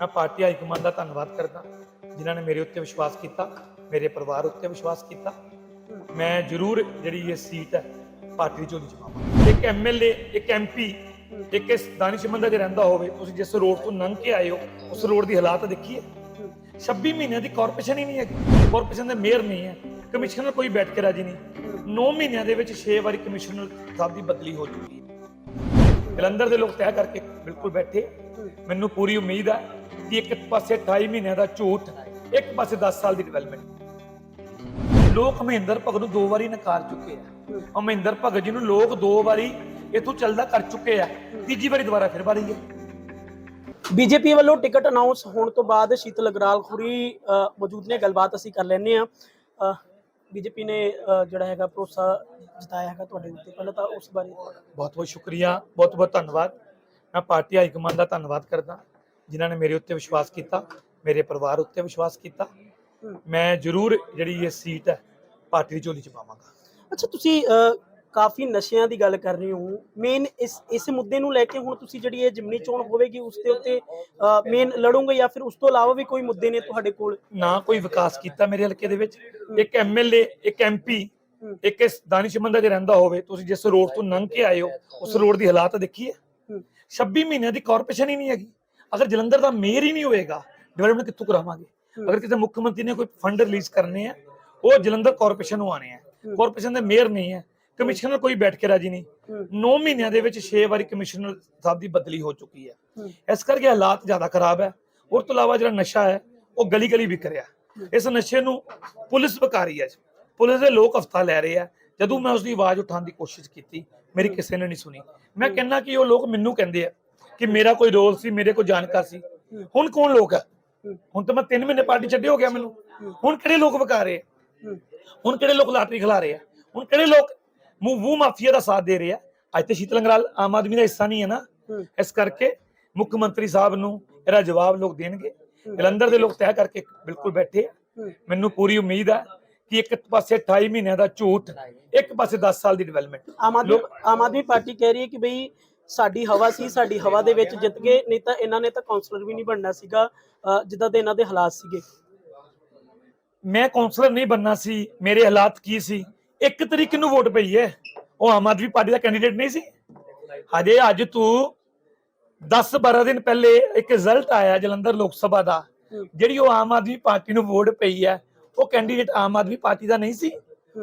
ਮੈਂ party high command ਦਾ ਧੰਨਵਾਦ ਕਰਦਾ, ਜਿਨ੍ਹਾਂ ਨੇ ਮੇਰੇ ਉੱਤੇ ਵਿਸ਼ਵਾਸ ਕੀਤਾ, ਮੇਰੇ ਪਰਿਵਾਰ ਉੱਤੇ ਵਿਸ਼ਵਾਸ ਕੀਤਾ। ਮੈਂ ਜ਼ਰੂਰ ਜਿਹੜੀ ਇਹ ਸੀਟ ਹੈ, ਪਾਰਟੀ ਦੀ ਝੋਲੀ ਚ ਪਾਵਾਂਗਾ। ਇੱਕ ਐਮਐਲਏ ਇੱਕ ਐਮਪੀ ਇੱਕ ਇਸ ਦਾਨਿਸ਼ਮੰਦ ਜੇ ਰਹਿੰਦਾ ਹੋਵੇ ਤੁਸੀਂ ਜਿਸ ਰੋਡ ਤੋਂ ਲੰਘ ਕੇ ਆਏ ਹੋ, ਉਸ ਰੋਡ ਦੀ ਹਾਲਾਤ ਦੇਖੀਏ। 26 ਮਹੀਨਿਆਂ ਦੀ ਕਾਰਪੋਰੇਸ਼ਨ ਹੀ ਨਹੀਂ ਹੈਗੀ। ਕਾਰਪੋਰੇਸ਼ਨ ਦੇ ਮੇਅਰ ਨਹੀਂ ਹੈ ਕਮਿਸ਼ਨਰ ਕੋਈ ਬੈਠ ਕੇ ਰਾਜੀ ਨਹੀਂ। 9 ਮਹੀਨਿਆਂ ਦੇ ਵਿੱਚ 6 ਵਾਰੀ ਕਮਿਸ਼ਨਰ ਸਾਹਿਬ ਦੀ ਬਦਲੀ ਹੋ ਚੁੱਕੀ ਹੈ। ਜਲੰਧਰ ਦੇ ਲੋਕ ਤੈਅ ਕਰਕੇ ਬਿਲਕੁਲ ਬੈਠੇ। ਮੈਨੂੰ ਪੂਰੀ ਉਮੀਦ ਹੈ ਕਿ ਇੱਕ ਪਾਸੇ 28 ਮਹੀਨਿਆਂ ਦਾ ਝੂਠ ਇੱਕ ਪਾਸੇ 10 ਸਾਲ ਦੀ ਡਿਵੈਲਪਮੈਂਟ ਲੋਕ ਮਹਿੰਦਰ ਭਗਤ ਨੂੰ ਦੋ ਵਾਰੀ ਨਕਾਰ ਚੁੱਕੇ ਆ। ਉਹ ਮਹਿੰਦਰ ਭਗਤ ਜੀ ਨੂੰ ਲੋਕ ਦੋ ਵਾਰੀ ਇਥੋਂ ਚੱਲਦਾ ਕਰ ਚੁੱਕੇ ਆ। ਤੀਜੀ ਵਾਰੀ ਦੁਬਾਰਾ ਫਿਰ ਵਾਰੀ ਹੈ ਬੀਜੇਪੀ ਵੱਲੋਂ ਟਿਕਟ ਅਨਾਉਂਸ ਹੋਣ ਤੋਂ ਬਾਅਦ ਸ਼ੀਤਲ ਅਗਰਾਲ ਖੁਰੀ ਮੌਜੂਦ ਨੇ ਗੱਲਬਾਤ ਅਸੀਂ ਕਰ ਲੈਨੇ ਆ ਬੀਜੇਪੀ ਨੇ ਜਿਹੜਾ ਹੈਗਾ ਭਰੋਸਾ ਜਤਾਇਆ ਹੈਗਾ ਤੁਹਾਡੇ ਉੱਤੇ। ਪਹਿਲਾਂ ਤਾਂ ਉਸ ਬਾਰੇ ਬਹੁਤ ਬਹੁਤ ਸ਼ੁਕਰੀਆ ਬਹੁਤ ਬਹੁਤ ਧੰਨਵਾਦ। ਮੈਂ ਪਾਰਟੀ ਹਾਈ ਕਮਾਂਡ ਦਾ ਧੰਨਵਾਦ ਕਰਦਾ। ਜਿਨ੍ਹਾਂ ਨੇ ਮੇਰੇ ਉੱਤੇ ਵਿਸ਼ਵਾਸ ਕੀਤਾ ਮੇਰੇ ਪਰਿਵਾਰ ਉੱਤੇ ਵਿਸ਼ਵਾਸ ਕੀਤਾ ਮੈਂ ਜ਼ਰੂਰ ਜਿਹੜੀ ਇਹ ਸੀਟ ਹੈ ਪਾਰਟੀ ਦੀ ਝੋਲੀ ਚ ਪਾਵਾਂਗਾ। ਅੱਛਾ ਤੁਸੀਂ ਕਾਫੀ ਨਸ਼ਿਆਂ ਦੀ ਗੱਲ ਕਰ ਰਹੇ ਹੋ। ਮੇਨ ਇਸ ਇਸ ਮੁੱਦੇ ਨੂੰ ਲੈ ਕੇ ਹੁਣ ਤੁਸੀਂ ਜਿਹੜੀ ਇਹ ਜਿਮਨੀ ਚੋਣ ਹੋਵੇਗੀ ਉਸ ਦੇ ਉੱਤੇ ਮੇਨ ਲੜੋਗੇ ਜਾਂ ਫਿਰ ਉਸ ਤੋਂ ਇਲਾਵਾ ਵੀ ਕੋਈ ਮੁੱਦੇ ਨੇ ਤੁਹਾਡੇ ਕੋਲ? ਨਾ ਕੋਈ ਵਿਕਾਸ ਕੀਤਾ ਮੇਰੇ ਹਲਕੇ ਦੇ ਵਿੱਚ। ਇੱਕ ਐਮਐਲਏ ਇੱਕ ਐਮਪੀ ਇੱਕ ਇਸ ਦਾਨਿਸ਼ਮੰਦ ਚ ਰਹਿੰਦਾ ਹੋਵੇ ਤੁਸੀਂ ਜਿਸ ਰੋਡ ਤੋਂ ਲੰਘ ਕੇ ਆਏ ਹੋ ਉਸ ਰੋਡ ਦੀ ਹਾਲਾਤ ਦੇਖੀਏ। 26 ਮਹੀਨਿਆਂ ਦੀ ਕਾਰਪੋਰੇਸ਼ਨ ਹੀ ਨਹੀਂ ਹੈਗੀ। ਅਗਰ ਜਲੰਧਰ ਦਾ ਮੇਅਰ ਹੀ ਨਹੀਂ ਹੋਏਗਾ ਡਿਵੈਲਪਮੈਂਟ ਕਿੱਥੋਂ ਕਰਾਵਾਂਗੇ? ਅਗਰ ਕਿਸੇ ਮੁੱਖ ਮੰਤਰੀ ਨੇ ਕੋਈ ਫੰਡ ਰਿਲੀਜ਼ ਕਰਨੇ ਆ ਉਹ ਜਲੰਧਰ ਕਾਰਪੋਰੇਸ਼ਨ ਨੂੰ ਆਣੇ ਆ। ਕਾਰਪੋਰੇਸ਼ਨ ਦੇ ਮੇਅਰ ਨਹੀਂ ਹੈ ਕਮਿਸ਼ਨਰ ਕੋਈ ਬੈਠ ਕੇ ਰਾਜੀ ਨਹੀਂ। 9 ਮਹੀਨਿਆਂ ਦੇ ਵਿੱਚ 6 ਵਾਰੀ ਕਮਿਸ਼ਨਰ ਸਾਹਿਬ ਦੀ ਬਦਲੀ ਹੋ ਚੁੱਕੀ ਹੈ। ਇਸ ਕਰਕੇ ਹਾਲਾਤ ਜ਼ਿਆਦਾ ਖਰਾਬ ਹੈ ਉਸ ਤੋਂ ਇਲਾਵਾ ਜਿਹੜਾ ਨਸ਼ਾ ਹੈ ਉਹ ਗਲੀ ਗਲੀ ਵਿਕ ਰਿਹਾ। ਇਸ ਨਸ਼ੇ ਨੂੰ ਪੁਲਿਸ ਵਿਕਾਰੀ ਹੈ ਪੁਲਿਸ ਦੇ ਲੋਕ ਹਫਤਾ ਲੈ ਰਹੇ ਆ। ਜਦੋਂ ਮੈਂ ਉਸ ਦੀ ਆਵਾਜ਼ ਉਠਾਉਣ ਦੀ ਕੋਸ਼ਿਸ਼ ਕੀਤੀ ਮੇਰੀ ਕਿਸੇ ਨੇ ਨਹੀਂ ਸੁਣੀ। ਮੈਂ ਕਹਿੰਨਾ ਕਿ ਉਹ ਲੋਕ ਮੈਨੂੰ ਕਹਿੰਦੇ ਆ ਕਿ ਮੇਰਾ ਕੋਈ ਰੋਲ ਸੀ, ਮੇਰੇ ਕੋਲ ਜਾਣਕਾਰ ਸੀ। ਹੁਣ ਕੌਣ ਲੋਕ ਹੈ ਹੁਣ ਤਾਂ ਮੈਂ 3 ਮਹੀਨੇ ਪਾਰਟੀ ਛੱਡੇ, ਹੋ ਗਿਆ ਮੈਨੂੰ। ਹੁਣ ਕਿਹੜੇ ਲੋਕ ਵਿਕਾ ਰਹੇ ਹੁਣ ਕਿਹੜੇ ਲੋਕ ਲਾਟਰੀ ਖਿਲਾ ਰਹੇ ਆ? ਹੁਣ ਕਿਹੜੇ ਲੋਕ ਮੂੰਹ ਮਾਫੀਆ ਦਾ ਸਾਥ ਦੇ ਰਹੇ ਆ? ਅੱਜ ਤੇ ਸ਼ੀਤਲ ਅੰਗਰਾਲ ਆਮ ਆਦਮੀ ਦਾ ਹਿੱਸਾ ਨਹੀਂ ਹੈ ਨਾ। ਇਸ ਕਰਕੇ ਮੁੱਖ ਮੰਤਰੀ ਸਾਹਿਬ ਨੂੰ ਇਹਦਾ ਜਵਾਬ ਲੋਕ ਦੇਣਗੇ। ਜਲੰਧਰ ਦੇ ਲੋਕ ਤੈਅ ਕਰਕੇ ਬਿਲਕੁਲ ਬੈਠੇ ਆ। ਮੈਨੂੰ ਪੂਰੀ ਉਮੀਦ ਹੈ ਕਿ ਇੱਕ ਪਾਸੇ 28 ਮਹੀਨਿਆਂ ਦਾ ਝੂਠ, ਇੱਕ ਪਾਸੇ 10 ਸਾਲ ਦੀ ਡਿਵੈਲਪਮੈਂਟ ਆਮ ਆਦਮੀ ਆਮ ਆਦਮੀ ਪਾਰਟੀ ਕਹਿ ਰਹੀ ਹੈ ਕਿ ਬਈ ਸਾਡੀ ਹਵਾ ਸੀ ਸਾਡੀ ਹਵਾ ਦੇ ਵਿੱਚ ਜਿੱਤ ਗਏ ਨਹੀਂ ਤਾਂ ਇਹਨਾਂ ਨੇ ਤਾਂ ਕਾਉਂਸਲਰ ਵੀ ਨਹੀਂ ਬਣਨਾ ਸੀਗਾ ਜਿੱਦਾਂ ਦੇ ਇਹਨਾਂ ਦੇ ਹਾਲਾਤ ਸੀਗੇ। ਮੈਂ ਕਾਉਂਸਲਰ ਨਹੀਂ ਬੰਨਾ ਸੀ ਮੇਰੇ ਹਾਲਾਤ ਕੀ ਸੀ? ਇੱਕ ਤਰੀਕ ਨੂੰ ਵੋਟ ਪਈ ਹੈ। ਉਹ ਆਮ ਆਦਮੀ ਪਾਰਟੀ ਦਾ ਕੈਂਡੀਡੇਟ ਨਹੀਂ ਸੀ। ਹਜੇ ਅੱਜ ਤੂੰ 10 12 ਦਿਨ ਪਹਿਲੇ ਇੱਕ ਰਿਜ਼ਲਟ ਆਇਆ ਜਲੰਧਰ ਲੋਕ ਸਭਾ ਦਾ ਜਿਹੜੀ ਉਹ ਆਮ ਆਦਮੀ ਪਾਰਟੀ ਨੂੰ ਵੋਟ ਪਈ ਹੈ ਉਹ ਕੈਂਡੀਡੇਟ ਆਮ ਆਦਮੀ ਪਾਰਟੀ ਦਾ ਨਹੀਂ ਸੀ।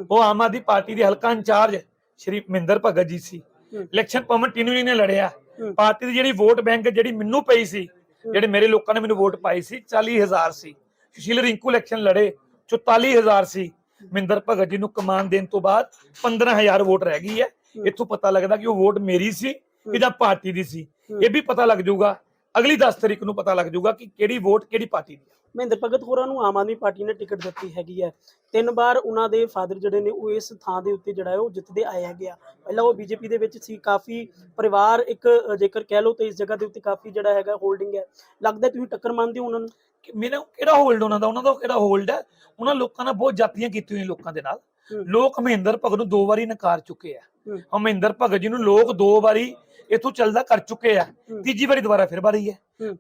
ਉਹ ਆਮ ਆਦਮੀ ਪਾਰਟੀ ਦੇ ਹਲਕਾ ਇੰਚਾਰਜ ਸ਼੍ਰੀ ਮਹਿੰਦਰ ਭਗਤ ਜੀ ਸੀ। ਇਲੈਕਸ਼ਨ ਪਵਨ ਟਿਨੂਨੀ ਨੇ ਲੜਿਆ। ਪਾਰਟੀ ਦੀ ਜਿਹੜੀ ਵੋਟ ਬੈਂਕ ਜਿਹੜੀ ਮੈਨੂੰ ਪਈ ਸੀ ਜਿਹੜੇ ਮੇਰੇ ਲੋਕਾਂ ਨੇ ਮੈਨੂੰ ਵੋਟ ਪਾਈ ਸੀ 40000 ਸੀ। ਸੁਸ਼ੀਲ ਰਿੰਕੂ ਇਲੈਕਸ਼ਨ ਲੜੇ 44000 ਸੀ। ਮਹਿੰਦਰ ਭਗਤ ਜੀ ਨੂੰ ਕਮਾਨ ਦੇਣ ਤੋਂ ਬਾਅਦ 15000 ਵੋਟ ਰਹਿ ਗਈ ਹੈ। ਇੱਥੋਂ ਪਤਾ ਲੱਗਦਾ ਕਿ ਉਹ ਵੋਟ ਮੇਰੀ ਸੀ ਕਿ ਜਾਂ ਪਾਰਟੀ ਦੀ ਸੀ। ਇਹ ਵੀ ਪਤਾ ਲੱਗ ਜਾਊਗਾ ਅਗਲੀ 10 ਤਰੀਕ ਨੂੰ ਪਤਾ ਲੱਗ ਜਾਊਗਾ ਕਿ ਕਿਹੜੀ ਵੋਟ ਕਿਹੜੀ ਪਾਰਟੀ ਦੀ ਹੈ ਮਹਿੰਦਰ ਭਗਤ ਹੋਰਾਂ ਨੂੰ ਆਮ ਆਦਮੀ ਪਾਰਟੀ ਨੇ ਟਿਕਟ ਦਿੱਤੀ ਹੈਗੀ ਹੈ। ਤਿੰਨ ਵਾਰ ਉਹਨਾਂ ਦੇ ਫਾਦਰ ਜਿਹੜੇ ਨੇ ਉਹ ਇਸ ਥਾਂ ਦੇ ਉੱਤੇ ਜਿਹੜਾ ਹੈ ਉਹ ਜਿੱਤਦੇ ਆਏ ਹੈਗੇ ਆ ਪਹਿਲਾਂ ਉਹ ਬੀਜੇਪੀ ਦੇ ਵਿੱਚ ਸੀ ਕਾਫੀ ਪਰਿਵਾਰ ਇੱਕ ਜੇਕਰ ਕਹਿ ਲਓ ਤਾਂ ਇਸ ਜਗ੍ਹਾ ਦੇ ਉੱਤੇ ਕਾਫੀ ਜਿਹੜਾ ਹੈਗਾ ਹੋਲਡਿੰਗ ਹੈ। ਲੱਗਦਾ ਤੁਸੀਂ ਟੱਕਰ ਮੰਨਦੇ ਹੋ ਉਹਨਾਂ ਨੂੰ? ਮੈਨੂੰ ਕਿਹੜਾ ਹੋਲਡ ਉਹਨਾਂ ਦਾ? ਉਹਨਾਂ ਦਾ ਕਿਹੜਾ ਹੋਲਡ ਹੈ? ਉਹਨਾਂ ਲੋਕਾਂ ਨਾਲ ਬਹੁਤ ਜਾਤੀਆਂ ਕੀਤੀਆਂ ਹੋਈਆਂ ਲੋਕਾਂ ਦੇ ਨਾਲ। ਲੋਕ ਮਹਿੰਦਰ ਭਗਤ ਨੂੰ ਦੋ ਵਾਰੀ ਨਕਾਰ ਚੁੱਕੇ ਆ। ਹੂੰ। ਉਹ ਮਹਿੰਦਰ ਭਗਤ ਜੀ ਨੂੰ ਲੋਕ ਦੋ ਵਾਰੀ ਇਥੋਂ ਚੱਲਦਾ ਕਰ ਚੁੱਕੇ ਆ। ਤੀਜੀ ਵਾਰੀ ਦੁਬਾਰਾ ਫਿਰ ਵਾਰੀ ਹੈ।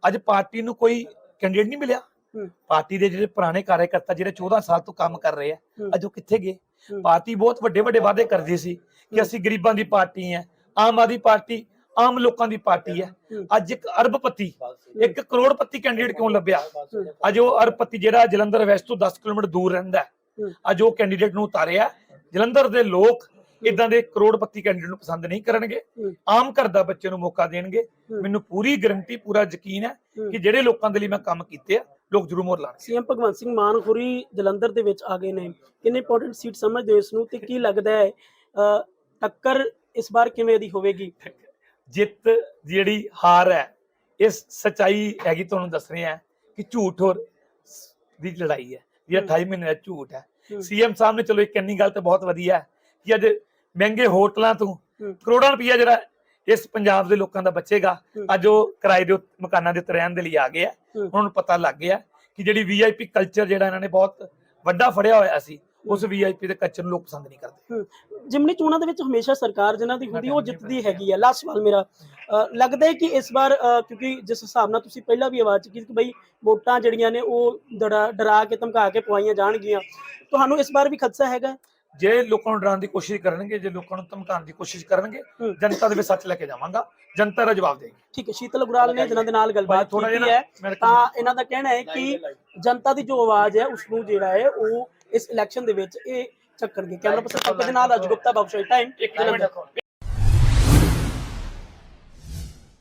ਅੱਜ ਪਾਰਟੀ ਨੂੰ ਕੋਈ ਕੈਂਡੀਡੇਟ ਨਹੀਂ ਮਿਲਿਆ। ਪਾਰਟੀ ਦੇ ਜਿਹੜੇ ਪੁਰਾਣੇ ਕਾਰਜਕਰਤਾ ਜਿਹੜੇ 14 ਸਾਲ ਤੋਂ ਕੰਮ ਕਰ ਰਹੇ ਆ। ਅੱਜ ਉਹ ਕਿੱਥੇ ਗਏ। ਪਾਰਟੀ ਬਹੁਤ ਵੱਡੇ ਵੱਡੇ ਵਾਅਦੇ ਕਰਦੀ ਸੀ ਕਿ। ਅਸੀਂ ਗਰੀਬਾਂ ਦੀ ਪਾਰਟੀ ਹੈ ਆਮ ਆਦਮੀ ਪਾਰਟੀ ਆਮ ਲੋਕਾਂ ਦੀ ਪਾਰਟੀ ਹੈ। ਅੱਜ ਇੱਕ ਅਰਬਪਤੀ ਇੱਕ ਕਰੋੜਪਤੀ ਕੈਂਡੀਡੇਟ ਕਿਉਂ ਲੱਭਿਆ। ਅੱਜ ਉਹ ਅਰਬਪਤੀ ਜਿਹੜਾ ਜਲੰਧਰ ਵੈਸਟ ਤੋਂ 10 ਕਿਲੋਮੀਟਰ ਦੂਰ ਰਹਿੰਦਾ। ਅੱਜ ਉਹ ਕੈਂਡੀਡੇਟ ਨੂੰ ਉਤਾਰਿਆ ਜਲੰਧਰ ਦੇ ਲੋਕ ਇਦਾਂ ਦੇ ਕਰੋੜਪਤੀ ਕੈਂਡੀਡੇਟ ਨੂੰ ਪਸੰਦ ਨਹੀਂ ਕਰਨਗੇ। ਆਮ ਘਰ ਦਾ ਬੱਚੇ ਨੂੰ ਮੌਕਾ ਦੇਣਗੇ। ਮੈਨੂੰ ਪੂਰੀ ਗਰੰਟੀ ਪੂਰਾ ਯਕੀਨ ਹੈ। ਕਿ ਜਿਹੜੇ ਲੋਕਾਂ ਦੇ ਲਈ ਮੈਂ ਕੰਮ ਕੀਤੇ ਆ ਲੋਕ ਜ਼ਰੂਰ ਮੋਰ ਲਾਣਗੇ ਸੀਐਮ ਭਗਵੰਤ ਸਿੰਘ ਮਾਨ ਖੁਰੀ ਜਲੰਧਰ ਦੇ ਵਿੱਚ ਆ ਗਏ ਨੇ। ਕਿੰਨੇ ਇੰਪੋਰਟੈਂਟ ਸੀਟ ਸਮਝਦੇ ਹੋ ਇਸ ਨੂੰ ਤੇ ਕੀ ਲੱਗਦਾ ਹੈ? ਟੱਕਰ ਇਸ ਵਾਰ ਕਿਵੇਂ ਦੀ ਹੋਵੇਗੀ? ਜਿੱਤ ਜਿਹੜੀ ਹਾਰ ਹੈ ਇਸ ਸਚਾਈ ਹੈਗੀ ਤੁਹਾਨੂੰ ਦੱਸ ਰਿਹਾ ਕਿ ਝੂਠ ਸ- ਦੀ ਲੜਾਈ ਹੈ। ਇਹ 28 ਮਹੀਨੇ ਦਾ ਝੂਠ ਹੈ। ਹੂੰ। ਸੀਐਮ ਸਾਹਿਬ ਨੇ ਚਲੋ ਇੱਕ ਕੰਨੀ ਗੱਲ ਤੇ ਬਹੁਤ ਵਧੀਆ ਹੈ ਕਿ ਅੱਜ ਮਹਿੰਗੇ ਹੋਟਲਾਂ ਤੋਂ। ਕਰੋੜਾਂ ਰੁਪਈਆ ਜਿਹੜਾ ਇਸ ਪੰਜਾਬ ਦੇ ਲੋਕਾਂ ਦਾ ਬਚੇਗਾ। ਅੱਜ ਉਹ ਕਿਰਾਏ ਦੇ ਮਕਾਨਾਂ ਦੇ ਉੱਤੇ ਰਹਿਣ ਦੇ ਲਈ ਆ ਗਏ ਆ। ਉਹਨਾਂ ਨੂੰ ਪਤਾ ਲੱਗ ਗਿਆ ਕਿ ਜਿਹੜੀ ਵੀਆਈਪੀ ਕਲਚਰ ਜਿਹੜਾ ਇਹਨਾਂ ਨੇ ਬਹੁਤ ਵੱਡਾ ਫੜਿਆ ਹੋਇਆ ਸੀ ਉਸ ਵੀਆਈਪੀ ਦੇ ਕੱਚਰ ਨੂੰ ਲੋਕ ਪਸੰਦ ਨਹੀਂ ਕਰਦੇ। ਜਿਮਨੀ ਚੋਣਾਂ ਦੇ ਵਿੱਚ ਹਮੇਸ਼ਾ ਸਰਕਾਰ ਜਿਨ੍ਹਾਂ ਦੀ ਹੁੰਦੀ ਉਹ ਜਿੱਤਦੀ ਹੈਗੀ ਹੈ ਲਾਸਟ ਸਵਾਲ ਮੇਰਾ ਲੱਗਦਾ ਹੈ ਕਿ ਇਸ ਵਾਰ ਕਿਉਂਕਿ ਜਿਸ ਹਿਸਾਬ ਨਾਲ ਤੁਸੀਂ ਪਹਿਲਾਂ ਵੀ ਆਵਾਜ਼ ਚੁੱਕੀ ਕਿ ਬਈ ਵੋਟਾਂ ਜਿਹੜੀਆਂ ਨੇ ਉਹ ਡਰਾ ਡਰਾ ਕੇ ਧਮਕਾ ਕੇ ਪਵਾਈਆਂ ਜਾਣਗੀਆਂ। ਤੁਹਾਨੂੰ ਇਸ ਵਾਰ ਵੀ ਖਦਸ਼ਾ ਹੈਗਾ? ਜੇ ਲੋਕਾਂ ਨੂੰ ਡਰਾਉਣ ਦੀ ਕੋਸ਼ਿਸ਼ ਕਰਨਗੇ ਜੇ ਲੋਕਾਂ ਨੂੰ ਧਮਕਾਉਣ ਦੀ ਕੋਸ਼ਿਸ਼ ਕਰਨਗੇ। ਜਨਤਾ ਦੇ ਵਿੱਚ ਸੱਚ ਲੈ ਕੇ ਜਾਵਾਂਗਾ ਜਨਤਾ ਦਾ ਜਵਾਬ ਦੇਗੀ। ਠੀਕ ਹੈ ਸ਼ੀਤਲ ਗੁਰਾਲ ਨੇ ਜਿਨ੍ਹਾਂ ਦੇ ਨਾਲ ਗੱਲਬਾਤ ਕੀਤੀ ਹੈ ਤਾਂ ਇਹਨਾਂ ਦਾ ਕਹਿਣਾ ਹੈ ਕਿ ਜਨਤਾ ਦੀ ਜੋ ਆਵਾਜ਼ ਹੈ ਉਸ ਨੂੰ ਜਿਹੜਾ ਹੈ ਉਹ ਇਸ ਇਲੈਕਸ਼ਨ ਦੇ ਵਿੱਚ ਇਹ ਚੱਕਣਗੇ। ਕੈਮਰਾ ਪਰਸਨ ਦੇ ਨਾਲ ਅਜ ਗੁਪਤਾ ਬਾਬੂਸ਼ਾਹੀ ਟਾਈਮ ਇੱਕ ਮਿੰਟ।